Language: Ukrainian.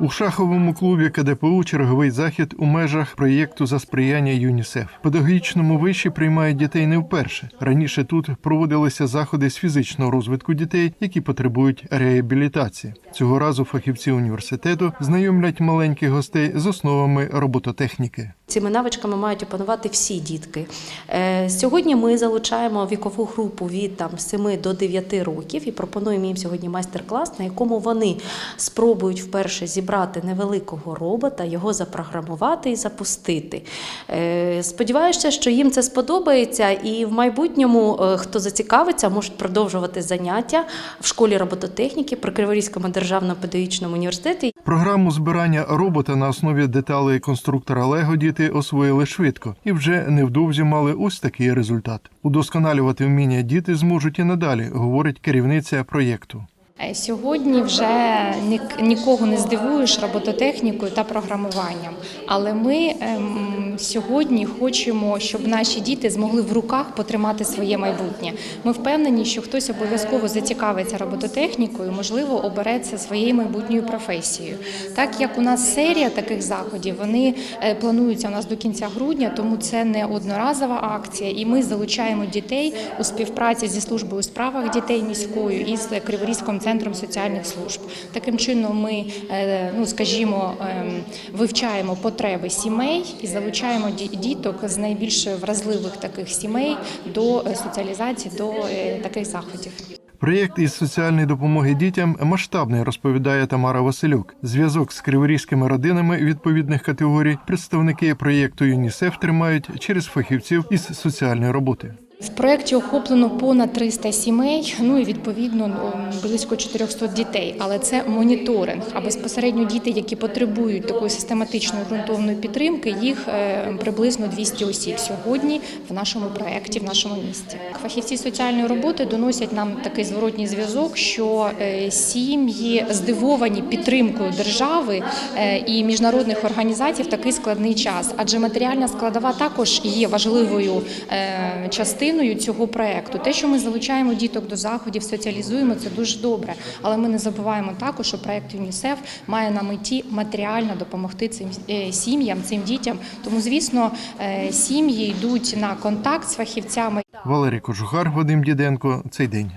У шаховому клубі КДПУ черговий захід у межах проєкту за сприяння ЮНІСЕФ. Педагогічному виші приймають дітей не вперше. Раніше тут проводилися заходи з фізичного розвитку дітей, які потребують реабілітації. Цього разу фахівці університету знайомлять маленьких гостей з основами робототехніки. Цими навичками мають опанувати всі дітки. Е, Сьогодні ми залучаємо вікову групу від там, 7 до 9 років і пропонуємо їм сьогодні майстер-клас, на якому вони спробують вперше зібрати невеликого робота, його запрограмувати і запустити. Е, Сподіваюся, що їм це сподобається, і в майбутньому, е, хто зацікавиться, можуть продовжувати заняття в школі робототехніки при Криворізькому державному педагогічному університеті. Програму збирання робота на основі деталей конструктора Лего діти освоїли швидко і вже невдовзі мали ось такий результат. Удосконалювати вміння діти зможуть і надалі, говорить керівниця проєкту. Е, Сьогодні вже ні- нікого не здивуєш робототехнікою та програмуванням. Але ми ем, сьогодні хочемо, щоб наші діти змогли в руках потримати своє майбутнє. Ми впевнені, що хтось обов'язково зацікавиться робототехнікою, можливо, обере це своєю майбутньою професією. Так як у нас серія таких заходів, вони е, плануються у нас до кінця грудня, тому це не одноразова акція, і ми залучаємо дітей у співпраці зі службою у справах дітей міською і з Криворізьким центром соціальних служб. Таким чином, ми, е, ну скажімо, ем, вивчаємо потреби сімей і залучаємо ді- діток з найбільш вразливих таких сімей до е, соціалізації до е, таких заходів. Проєкт із соціальної допомоги дітям масштабний, розповідає Тамара Василюк. Зв'язок з криворізькими родинами відповідних категорій представники проєкту ЮНІСЕФ тримають через фахівців із соціальної роботи. В проєкті охоплено понад 300 сімей, ну і відповідно близько 400 дітей. Але це моніторинг. А безпосередньо діти, які потребують такої систематичної ґрунтовної підтримки, їх е, приблизно 200 осіб сьогодні в нашому проєкті, в нашому місті. Фахівці соціальної роботи доносять нам такий зворотній зв'язок, що е, сім'ї здивовані підтримкою держави е, і міжнародних організацій в такий складний час, адже матеріальна складова також є важливою е, частиною цього проекту. Те, що ми залучаємо діток до заходів, соціалізуємо, це дуже добре. Але ми не забуваємо також, що проект ЮНІСЕФ має на меті матеріально допомогти цим е, сім'ям, цим дітям. Тому, звісно, е, сім'ї йдуть на контакт з фахівцями. Валерій Кожухар, Вадим Діденко. Цей день.